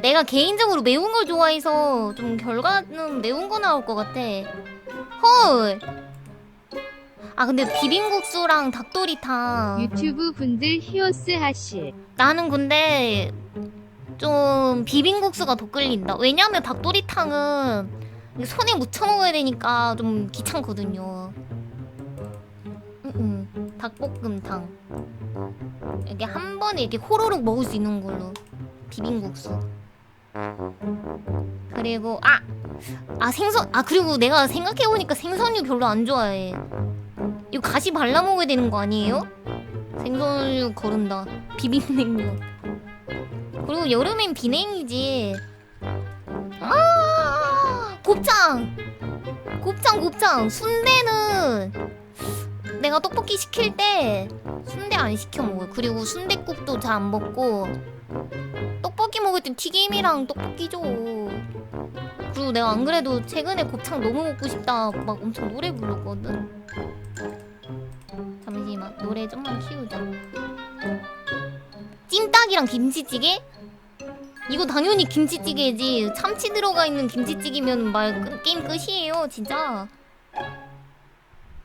내가 개인적으로 매운 걸 좋아해서 좀 결과는 매운 거 나올 것 같아. 헐. 아 근데 비빔국수랑 닭도리탕 유튜브 분들 히오스 하실 나는 근데 좀 비빔국수가 더 끌린다. 왜냐면 닭도리탕은 손에 묻혀 먹어야 되니까 좀 귀찮거든요. 음, 음. 닭볶음탕. 이게 한 번에 이렇게 호로록 먹을 수 있는 걸로 비빔국수. 그리고 아! 아 생선 아 그리고 내가 생각해 보니까 생선류 별로 안 좋아해. 이거 가시 발라 먹어야 되는 거 아니에요? 생선류 거른다. 비빔냉면. 그리고 여름엔 비냉이지. 아 곱창. 곱창 곱창. 순대는 내가 떡볶이 시킬 때 순대 안 시켜 먹어요. 그리고 순대국도 잘 안 먹고 떡볶이 먹을 땐 튀김이랑 떡볶이죠. 그리고 내가 안 그래도 최근에 곱창 너무 먹고 싶다 막 엄청 노래 부르거든. 잠시만 노래 좀만 키우자. 찜닭이랑 김치찌개? 이거 당연히 김치찌개지. 참치 들어가 있는 김치찌개면 말 끝- 게임 끝이에요, 진짜.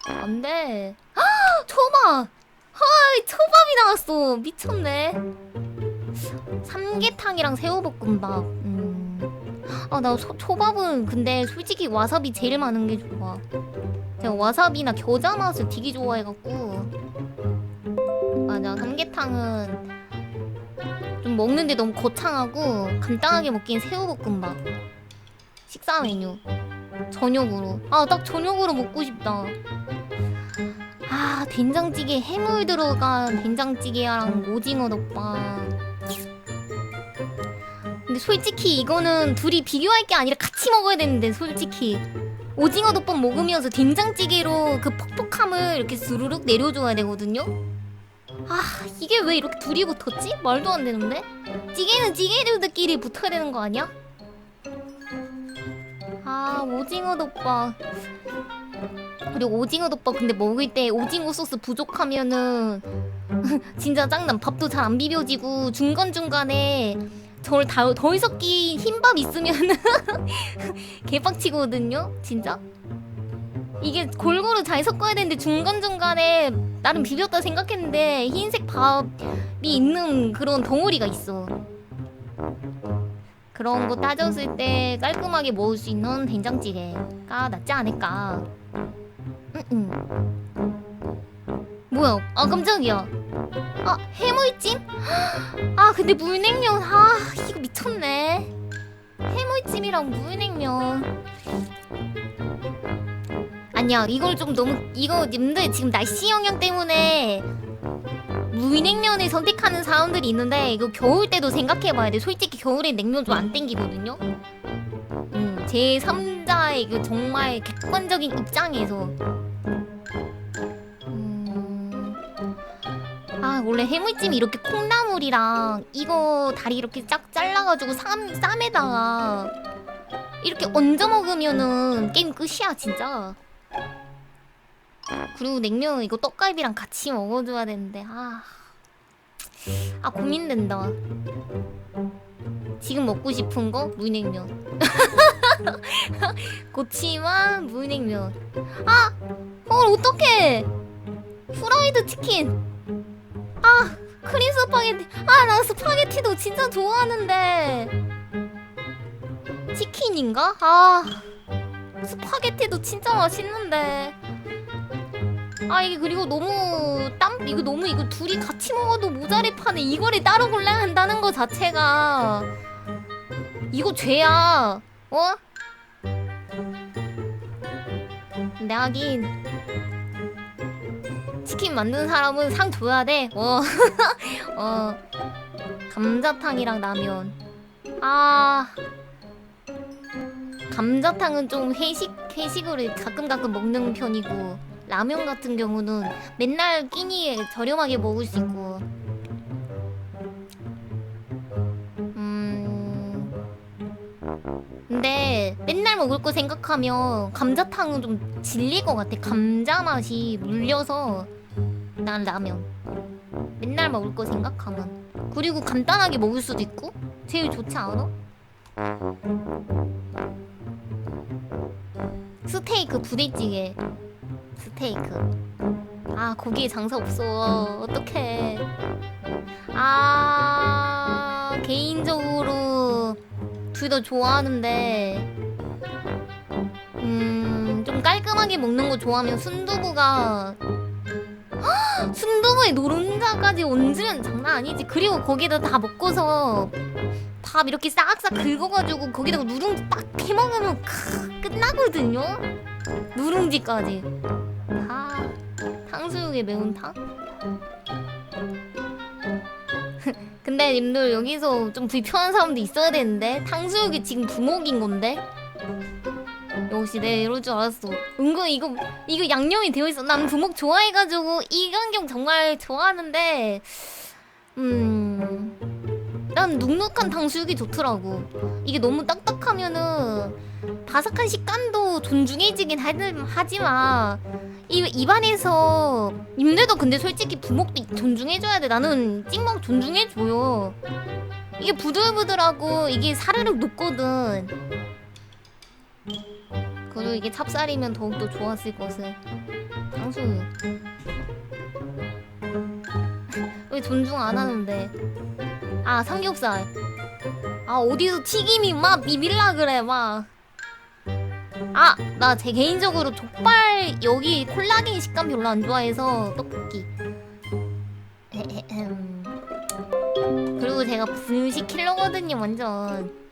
안 돼. 아, 초밥! 헐, 초밥이 나왔어. 미쳤네. 삼계탕이랑 새우볶음밥. 음. 아, 나 소- 초밥은 근데 솔직히 와사비 제일 많은 게 좋아. 제가 와사비나 겨자 맛을 되게 좋아해갖고. 맞아, 삼계탕은 좀 먹는데 너무 거창하고 간단하게 먹기엔 새우볶음밥. 식사 메뉴. 저녁으로. 아, 딱 저녁으로 먹고 싶다. 아, 된장찌개 해물 들어간 된장찌개랑 오징어 덮밥. 근데 솔직히 이거는 둘이 비교할 게 아니라 같이 먹어야 되는데 솔직히 오징어 덮밥 먹으면서 된장찌개로 그 퍽퍽함을 이렇게 스르륵 내려줘야 되거든요. 아 이게 왜 이렇게 둘이 붙었지? 말도 안 되는데? 찌개는 찌개류들끼리 붙어야 되는 거 아니야? 아 오징어 덮밥 그리고 오징어 덮밥 근데 먹을 때 오징어 소스 부족하면은 진짜 짱남 밥도 잘 안 비벼지고 중간중간에 절 다, 덜 섞인 흰밥 있으면은 개빡치거든요 진짜? 이게 골고루 잘 섞어야 되는데 중간중간에 나름 비볐다 생각했는데 흰색 밥이 있는 그런 덩어리가 있어. 그런 거 따졌을 때 깔끔하게 먹을 수 있는 된장찌개가 낫지 않을까? 음, 음. 뭐야? 아 깜짝이야 아 해물찜? 아 근데 물냉면 아 이거 미쳤네. 해물찜이랑 물냉면. 아니야 이걸 좀 너무 이거 님들 지금 날씨 영향 때문에 물냉면을 선택하는 사람들이 있는데 이거 겨울 때도 생각해봐야 돼. 솔직히 겨울에 냉면 좀 안 땡기거든요. 음, 제 3자의 그 정말 객관적인 입장에서 아 원래 해물찜이 이렇게 콩나물이랑 이거 다리 이렇게 쫙 잘라가지고 쌈, 쌈에다가 이렇게 얹어 먹으면은 게임 끝이야 진짜. 그리고 냉면 이거 떡갈비랑 같이 먹어줘야 되는데 아, 아 고민된다. 지금 먹고 싶은 거? 물냉면. 고치마 물냉면. 아! 헐 어떡해? 프라이드 치킨 아 크림 스파게티. 아나 스파게티도 진짜 좋아하는데. 치킨인가? 아 스파게티도 진짜 맛있는데. 아 이게 그리고 너무 땀 이거 너무 이거 둘이 같이 먹어도 모자리 판에 이거를 따로 골라야 한다는 거 자체가 이거 죄야. 어? 근데 하긴 치킨 만든 사람은 상 줘야 돼. 어. 어. 감자탕이랑 라면. 아. 감자탕은 좀 회식 회식으로 가끔 가끔 먹는 편이고 라면 같은 경우는 맨날 끼니에 저렴하게 먹을 수 있고. 음. 근데 맨날 먹을 거 생각하면 감자탕은 좀 질릴 것 같아. 감자 맛이 물려서 난 라면. 맨날 먹을 거 생각하면. 그리고 간단하게 먹을 수도 있고. 제일 좋지 않아? 스테이크 부대찌개 스테이크 아 거기에 장사 없어 어떡해 아 개인적으로 둘 다 좋아하는데 음 좀 깔끔하게 먹는 거 좋아하면 순두부가 헉! 순두부에 노른자까지 얹으면 장난 아니지. 그리고 거기다 다 먹고서 밥 이렇게 싹싹 긁어가지고 거기다가 누룽지 딱 해먹으면 크, 끝나거든요? 누룽지까지. 아 탕수육에 매운탕? 근데 님들 여기서 좀 불편한 사람도 있어야 되는데? 탕수육이 지금 부먹인 건데 역시 내가 이럴 줄 알았어. 은근 이거 이거 양념이 되어 있어. 난 부먹 좋아해가지고 이gan경 정말 좋아하는데 음 난 눅눅한 탕수육이 좋더라고. 이게 너무 딱딱하면은 바삭한 식감도 존중해지긴 하- 하지만 이 입안에서 님들도 근데 솔직히 부먹도 존중해줘야 돼. 나는 찍먹 존중해줘요. 이게 부들부들하고 이게 사르륵 녹거든 그리고 이게 찹쌀이면 더욱더 좋았을 것을. 탕수육 왜 존중 안 하는데? 아 삼겹살. 아 어디서 튀김이 막 비빌라 그래 막. 아, 나 제 개인적으로 족발 여기 콜라겐 식감 별로 안 좋아해서 떡볶이. 그리고 제가 분식 킬러거든요, 완전.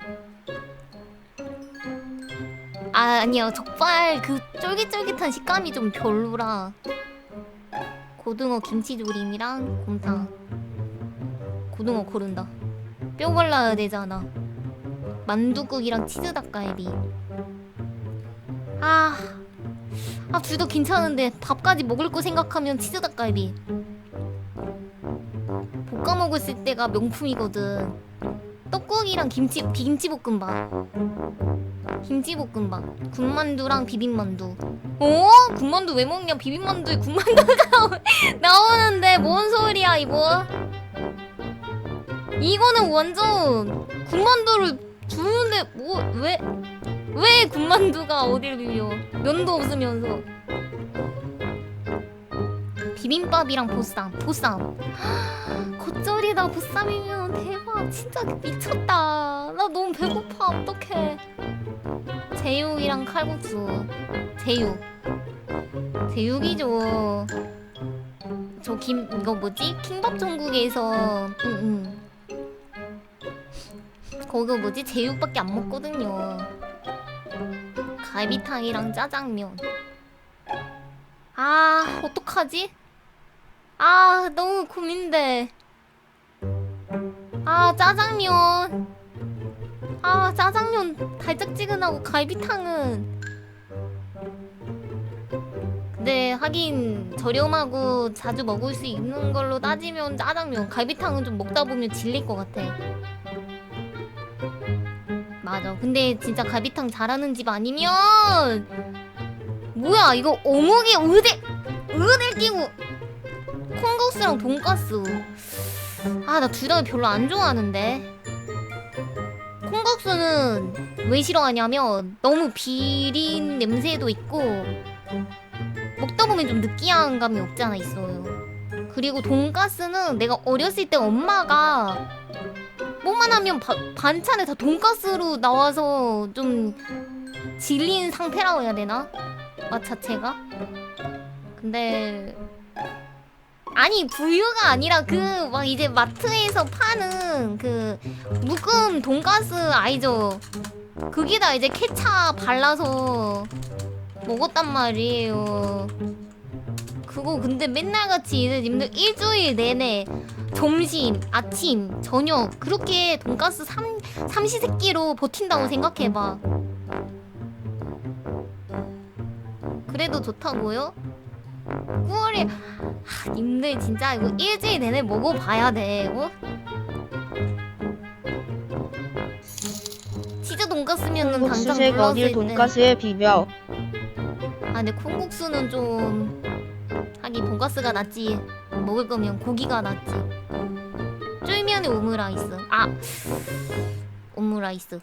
아, 아니요. 족발 그 쫄깃쫄깃한 식감이 좀 별로라. 고등어 김치조림이랑 곰탕. 고등어 고른다. 뼈 발라야 되잖아. 만두국이랑 치즈 닭갈비. 아, 아둘다 괜찮은데 밥까지 먹을 거 생각하면 치즈 닭갈비. 볶아 먹었을 때가 명품이거든. 떡국이랑 김치 김치볶음밥. 김치볶음밥. 군만두랑 비빔만두. 어? 군만두 왜 먹냐? 비빔만두에 군만두가 나오는데 뭔 소리야 이거? 이거는 완전 군만두를 주는데 뭐 왜? 왜 군만두가 어딜 비벼? 면도 없으면서. 비빔밥이랑 보쌈, 보쌈. 겉절이다 보쌈이면 대박. 진짜 미쳤다. 나 너무 배고파. 어떡해. 제육이랑 칼국수. 제육. 제육이죠. 저 김 이거 뭐지? 킹밥 전국에서 응응. 거기 뭐지? 제육밖에 안 먹거든요. 갈비탕이랑 짜장면. 아, 어떡하지? 아, 너무 고민돼. 아, 짜장면. 아, 짜장면 달짝지근하고 갈비탕은. 근데 하긴 저렴하고 자주 먹을 수 있는 걸로 따지면 짜장면, 갈비탕은 좀 먹다 보면 질릴 것 같아. 맞아. 근데 진짜 갈비탕 잘하는 집 아니면 뭐야 이거 어묵이 의대 의대 끼고 콩국수랑 돈가스. 아 나 둘 다 별로 안 좋아하는데. 콩국수는 왜 싫어하냐면 너무 비린 냄새도 있고 먹다 보면 좀 느끼한 감이 없지 않아 있어요. 그리고 돈가스는 내가 어렸을 때 엄마가 뭐만 하면 바, 반찬에 다 돈가스로 나와서 좀 질린 상태라고 해야 되나? 맛 자체가? 근데 아니 부유가 아니라 그 막 이제 마트에서 파는 그 묵은 돈가스 알죠? 거기다 이제 케찹 발라서 먹었단 말이에요. 그거 근데 맨날 같이 이제 님들 일주일 내내 점심, 아침, 저녁 그렇게 돈가스 삼 삼시세끼로 버틴다고 생각해봐. 그래도 좋다고요? 꿀이 하, 님들 진짜 이거 일주일 내내 먹어봐야 돼. 어? 치즈 돈가스면은 당장 콩국수 색 불렀을 어딜 때. 돈가스에 비벼 아 근데 콩국수는 좀 하긴 돈가스가 낫지 먹을 거면 고기가 낫지 쫄면 쫄면에 오므라이스. 아 오므라이스.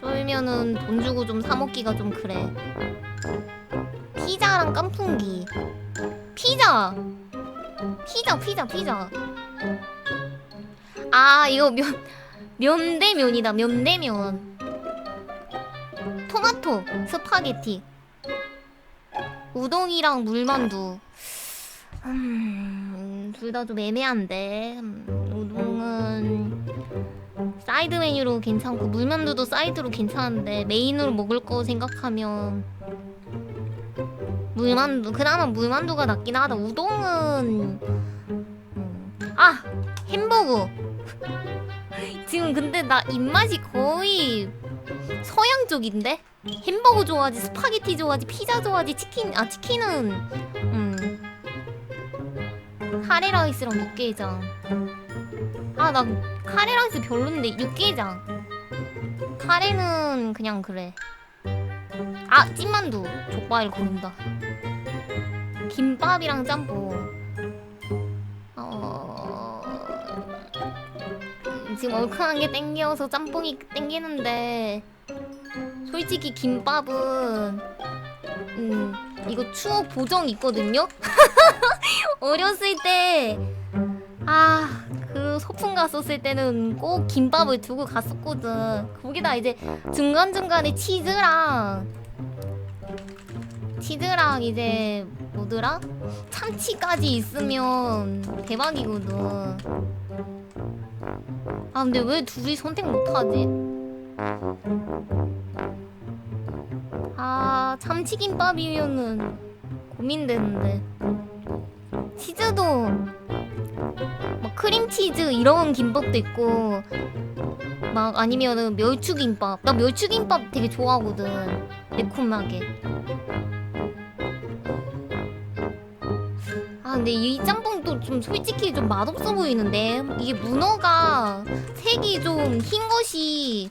쫄면은 돈 주고 좀 사 먹기가 좀 그래. 피자랑 깐풍기. 피자. 피자 피자 피자. 아 이거 면 면대면이다 면대면. 토마토 스파게티. 우동이랑 물만두. 음, 둘 다 좀 애매한데. 음, 우동은 사이드 메뉴로 괜찮고 물만두도 사이드로 괜찮은데 메인으로 먹을 거 생각하면 물만두 그나마 물만두가 낫긴 하다. 우동은 음, 아 햄버거. 지금 근데 나 입맛이 거의 서양 쪽인데? 햄버거 좋아하지 스파게티 좋아하지 피자 좋아하지 치킨 아 치킨은 음. 카레라이스랑 육개장. 아 나 카레라이스 별론데 육개장. 카레는 그냥 그래 아 찐만두 족발 고른다 김밥이랑 짬뽕 어 지금 얼큰한 게 땡겨서 짬뽕이 땡기는데 솔직히 김밥은 음 이거 추억 보정 있거든요. 어렸을 때 아, 그 소풍 갔었을 때는 꼭 김밥을 두고 갔었거든. 거기다 이제 중간중간에 치즈랑 치즈랑 이제 뭐더라? 참치까지 있으면 대박이거든. 아, 근데 왜 둘이 선택 못하지? 아 참치김밥이면은 고민되는데 치즈도 막 크림치즈 이런 김밥도 있고 막 아니면은 멸치김밥 나 멸치김밥 되게 좋아하거든 매콤하게 근데 이 짬뽕도 좀 솔직히 좀 맛없어 보이는데 이게 문어가 색이 좀 흰 것이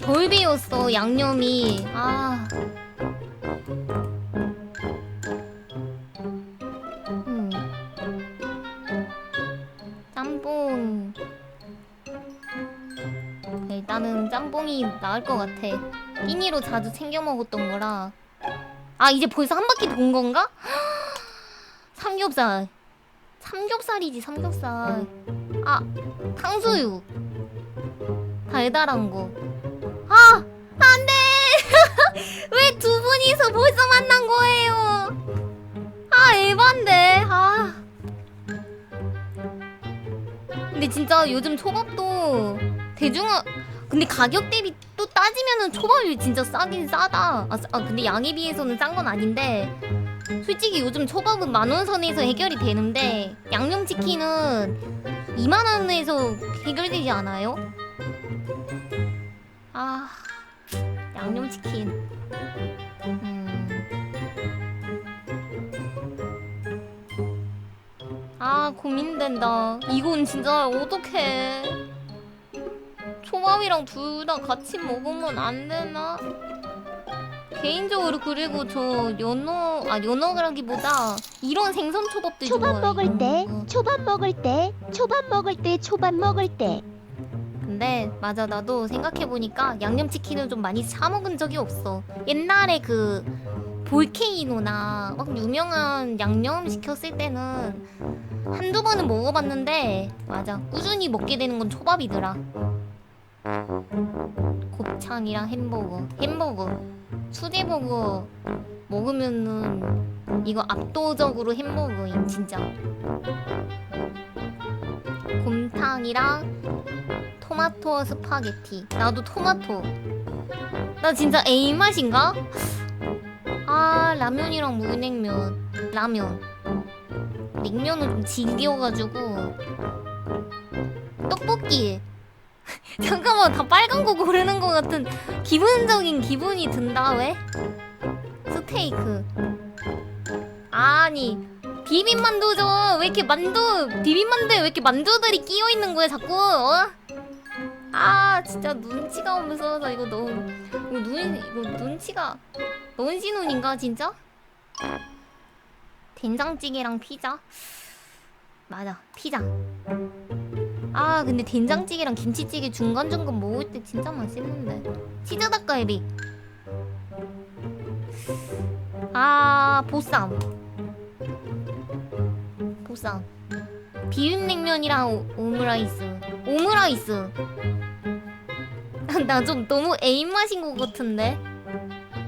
덜 배웠어 양념이. 아. 음. 짬뽕. 일단은 짬뽕이 나을 것 같아. 끼니로 자주 챙겨 먹었던 거라. 아 이제 벌써 한 바퀴 돈 건가? 삼겹살 삼겹살이지 삼겹살 아 탕수육 달달한 거 아! 안 돼! 왜 두 분이서 벌써 만난 거예요? 아, 에반데. 아. 근데 진짜 요즘 초밥도 대중화 근데 가격 대비 또 따지면은 초밥이 진짜 싸긴 싸다. 아, 싸- 아 근데 양에 비해서는 싼 건 아닌데 솔직히 요즘 초밥은 만원 선에서 해결이 되는데 양념치킨은 2만 원에서 해결되지 않아요? 아 양념치킨 음. 아 고민된다 이건 진짜 어떡해 초밥이랑 둘 다 같이 먹으면 안 되나? 개인적으로 그리고 저 연어 아 연어라기보다 이런 생선 초밥도 초밥 좋아해 먹을 때, 어. 초밥 먹을 때, 초밥 먹을 때, 초밥 먹을 때. 근데 맞아 나도 생각해 보니까 양념 치킨을 좀 많이 사 먹은 적이 없어 옛날에 그 볼케이노나 막 유명한 양념 시켰을 때는 한두 번은 먹어봤는데 맞아 꾸준히 먹게 되는 건 초밥이더라 곱창이랑 햄버거 햄버거 수제 버거 먹으면은 이거 압도적으로 햄버거임 진짜 곰탕이랑 토마토 스파게티. 나도 토마토. 나 진짜 A 맛인가? 아 라면이랑 물냉면. 라면. 냉면은 좀 질겨가지고. 떡볶이. 잠깐만 다 빨간 거 고르는 것 같은 기본적인 기분이 든다 왜? 스테이크. 아니 비빔만두죠. 왜 이렇게 만두 비빔만두에 왜 이렇게 만두들이 끼어 있는 거야 자꾸? 어? 아 진짜 눈치가 없어서 이거 너무 이거 눈 이거 눈치가 넌시 눈인가 진짜? 된장찌개랑 피자? 맞아 피자 아 근데 된장찌개랑 김치찌개 중간중간 먹을 때 진짜 맛있는데. 치즈 닭갈비. 아 보쌈. 보쌈. 비빔냉면이랑 오, 오므라이스. 오므라이스. 나 좀 너무 애인 맛인 것 같은데?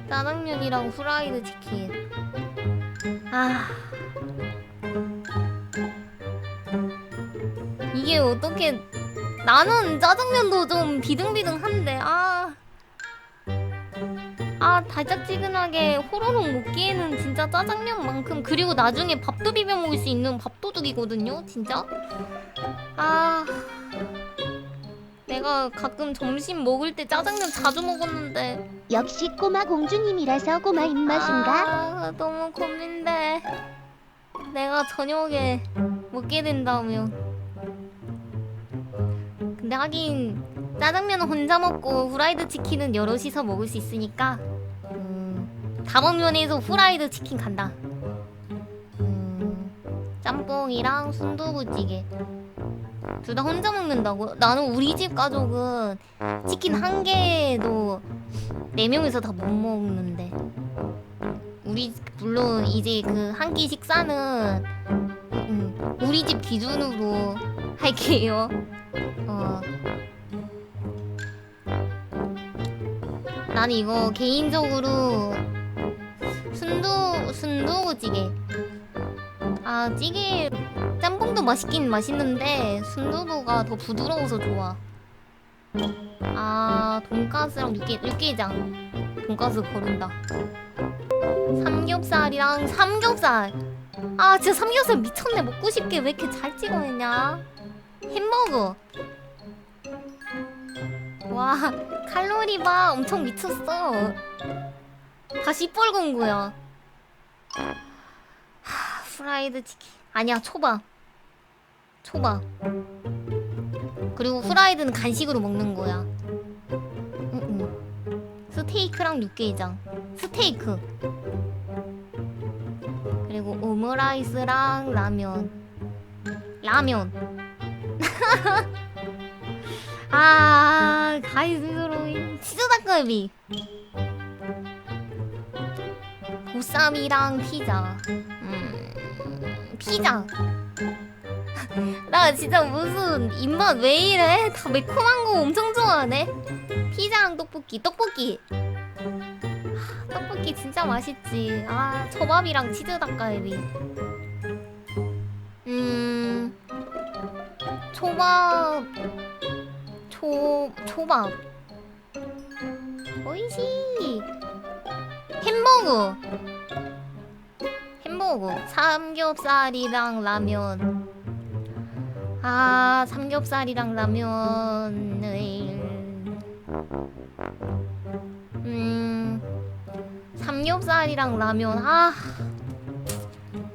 짜장면이랑 후라이드 치킨. 아 이게 어떻게 나는 짜장면도 좀 비등비등한데 아. 아 달짝지근하게 호로록 먹기에는 진짜 짜장면만큼 그리고 나중에 밥도 비벼 먹을 수 있는 밥도둑이거든요 진짜 아 내가 가끔 점심 먹을 때 짜장면 자주 먹었는데 역시 꼬마 공주님이라서 꼬마 입맛인가? 아, 너무 고민돼. 내가 저녁에 먹게 된다면. 근데 하긴 짜장면은 혼자 먹고 후라이드 치킨은 여럿이서 먹을 수 있으니까 음, 다방면에서 후라이드 치킨 간다. 음, 짬뽕이랑 순두부찌개. 둘 다 혼자 먹는다고? 나는 우리 집 가족은 치킨 한 개도 네 명이서 다 못 먹는데 우리 물론 이제 그 한 끼 식사는 음, 우리 집 기준으로 할게요. 어. 나는 이거 개인적으로 순두 순두부찌개. 아 찌개 짬뽕도 맛있긴 맛있는데 순두부가 더 부드러워서 좋아. 아 돈가스랑 육개 육개장 돈가스 고른다 삼겹살이랑 삼겹살 아 진짜 삼겹살 미쳤네. 먹고 싶게 왜 이렇게 잘 찍어냈냐? 햄버거. 와 칼로리 봐. 엄청 미쳤어. 다 시뻘건 거야. 하, 프라이드 치킨. 아니야 초밥. 초밥. 그리고 후라이드는 간식으로 먹는 거야. 응, 응. 스테이크랑 육개장. 스테이크. 그리고 오므라이스랑 라면. 라면. 아, 가이드로 치즈 닭갈비. 보쌈이랑 피자. 음, 피자. 나 진짜 무슨 입맛 왜 이래? 다 매콤한 거 엄청 좋아하네. 피자랑 떡볶이, 떡볶이. 하, 떡볶이 진짜 맛있지. 아, 초밥이랑 치즈 닭갈비. 음, 초밥, 초 초밥. 오이시. 햄버거. 햄버거. 삼겹살이랑 라면. 아 삼겹살이랑 라면을 음 삼겹살이랑 라면 아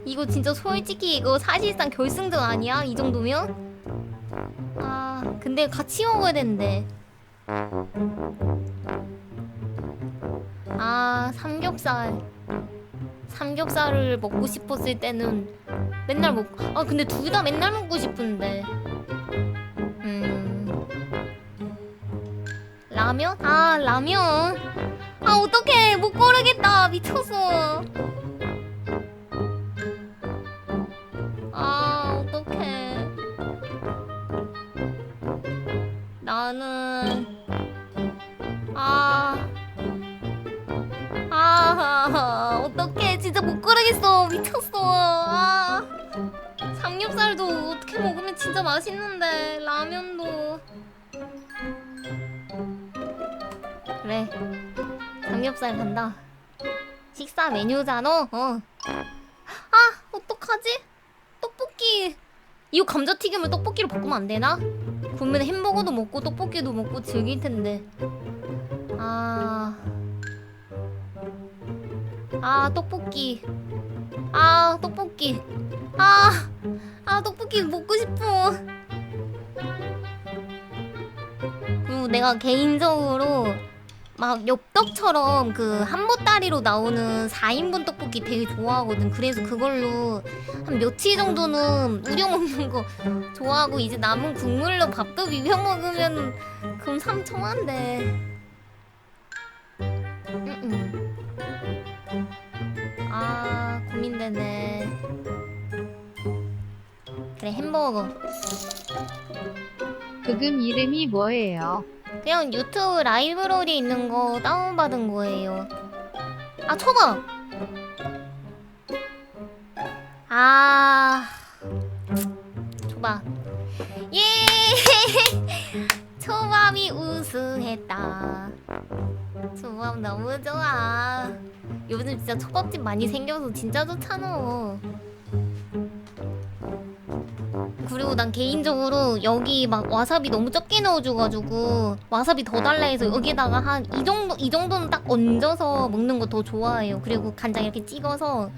이거 진짜 솔직히 이거 사실상 결승전 아니야 이 정도면 아 근데 같이 먹어야 된대 아 삼겹살 삼겹살을 먹고 싶었을 때는 맨날 먹. 아 근데 둘 다 맨날 먹고 싶은데. 음. 라면? 아 라면. 아 어떡해 못 고르겠다 미쳤어. 아 어떡해. 나는 아. 아, 어떡해. 진짜 못 고르겠어. 미쳤어. 아. 삼겹살도 어떻게 먹으면 진짜 맛있는데. 라면도. 그래. 삼겹살 간다. 식사 메뉴잖아. 어. 아, 어떡하지? 떡볶이. 이거 감자튀김을 떡볶이로 바꾸면 안 되나? 그러면 햄버거도 먹고 떡볶이도 먹고 즐길 텐데. 아. 아 떡볶이 아 떡볶이 아, 아 떡볶이 먹고 싶어 그리고 내가 개인적으로 막 엽떡처럼 그 한보따리로 나오는 4인분 떡볶이 되게 좋아하거든. 그래서 그걸로 한 며칠 정도는 우려 먹는 거 좋아하고 이제 남은 국물로 밥도 비벼 먹으면 그럼 삼청한데. 음. 아 고민되네. 그래 햄버거. 그금 이름이 뭐예요? 그냥 유튜브 라이브러리 있는 거 다운받은 거예요. 아, 초밥! 아, 초밥. 예! 초밥이 우승했다. 초밥 너무 좋아. 요즘 진짜 초밥집 많이 생겨서 진짜 좋잖아. 그리고 난 개인적으로 여기 막 와사비 너무 적게 넣어줘가지고 와사비 더 달라 해서 여기다가 한 이 정도 이 정도는 딱 얹어서 먹는 거 더 좋아해요. 그리고 간장 이렇게 찍어서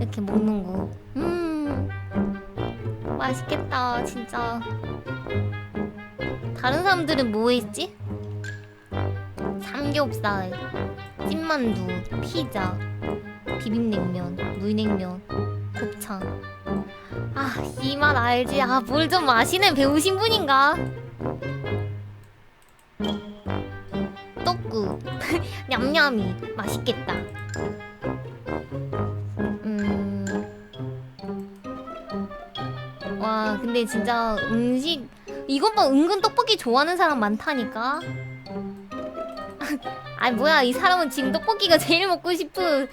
이렇게 먹는 거. 음 맛있겠다 진짜. 다른 사람들은 뭐 했지? 삼겹살, 찐만두, 피자, 비빔냉면, 물냉면, 곱창. 아, 이 맛 알지? 아, 뭘좀 마시는 배우신 분인가? 떡국. 냠냠이. 맛있겠다. 음. 와, 근데 진짜 음식, 이것 봐, 은근 떡볶이 좋아하는 사람 많다니까? 아, 뭐야, 이 사람은 지금 떡볶이가 제일 먹고 싶은,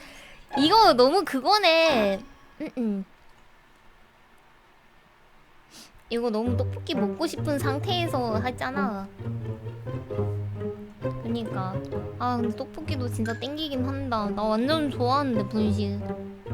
이거 너무 그거네. 음, 음. 이거 너무 떡볶이 먹고 싶은 상태에서 하잖아. 그니까 아 근데 떡볶이도 진짜 땡기긴 한다. 나 완전 좋아하는데 분식.